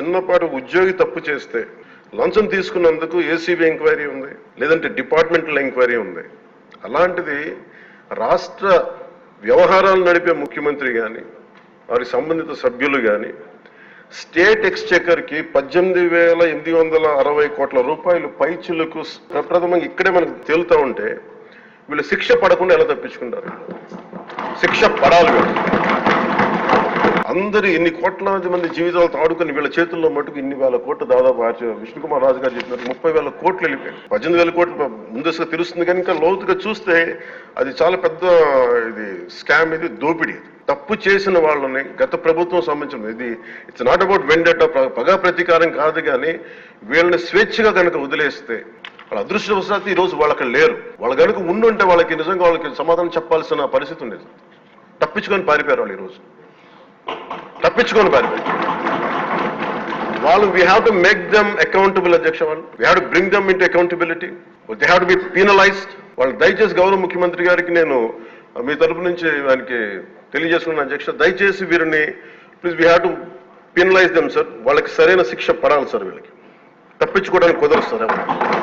చిన్నపాటి ఉద్యోగి తప్పు చేస్తే లంచం తీసుకున్నందుకు ఏసీబీ ఎంక్వైరీ ఉంది లేదంటే డిపార్ట్మెంటల్ ఎంక్వైరీ ఉంది. అలాంటిది రాష్ట్ర వ్యవహారాలు నడిపే ముఖ్యమంత్రి కానీ వారి సంబంధిత సభ్యులు కానీ స్టేట్ ఎక్స్చెకర్కి పద్దెనిమిది వేల ఎనిమిది వందల అరవై కోట్ల రూపాయలు పైచులకు ప్రప్రథమంగా ఇక్కడే మనకు తేలుతా ఉంటే వీళ్ళు శిక్ష పడకుండా ఎలా తప్పించుకుంటారు? శిక్ష పడాలి వీళ్ళు. అందరి ఇన్ని కోట్లాది మంది జీవితాలతో ఆడుకుని వీళ్ళ చేతుల్లో మటుకు ఇన్ని వేల కోట్లు దాదాపు విష్ణుకుమార్ రాజు గారు చెప్పినట్టు ముప్పై వేల కోట్లు వెళ్ళిపోయాయి. పద్దెనిమిది వేల కోట్లు ముందస్తుగా తెలుస్తుంది కానీ ఇంకా లోతుగా చూస్తే అది చాలా పెద్ద ఇది స్కామ్ ఇది దోపిడీ తప్పు చేసిన వాళ్ళని గత ప్రభుత్వం సంబంధించిన ఇది ఇట్స్ నాట్ అబౌట్ వెండట పగా ప్రతీకారం కాదు కానీ వీళ్ళని స్వేచ్ఛగా కనుక వదిలేస్తే వాళ్ళ అదృష్టవశాత్తు ఈ రోజు వాళ్ళు లేరు. వాళ్ళ కనుక ఉండుంటే వాళ్ళకి నిజంగా వాళ్ళకి సమాధానం చెప్పాల్సిన పరిస్థితి ఉండేది. తప్పించుకొని పారిపోయారు వాళ్ళు ఈ రోజు. తప్పించుకొని పారిపోయారు వాళ్ళు we have to make them accountable అధ్యక్ష వాళ్ళు we have to bring them into accountability they have to be penalised వాళ్ళు దయచేసి గౌరవ ముఖ్యమంత్రి గారికి నేను మీ తరపు నుంచి ఆయనకి తెలియజేసుకున్నాను అధ్యక్ష. దయచేసి వీరిని please we have to penalise them sir వాళ్ళకి సరైన శిక్ష పడాలి సార్ వీళ్ళకి. తప్పించుకోవడానికి కుదరదు సార్ ఎవరు.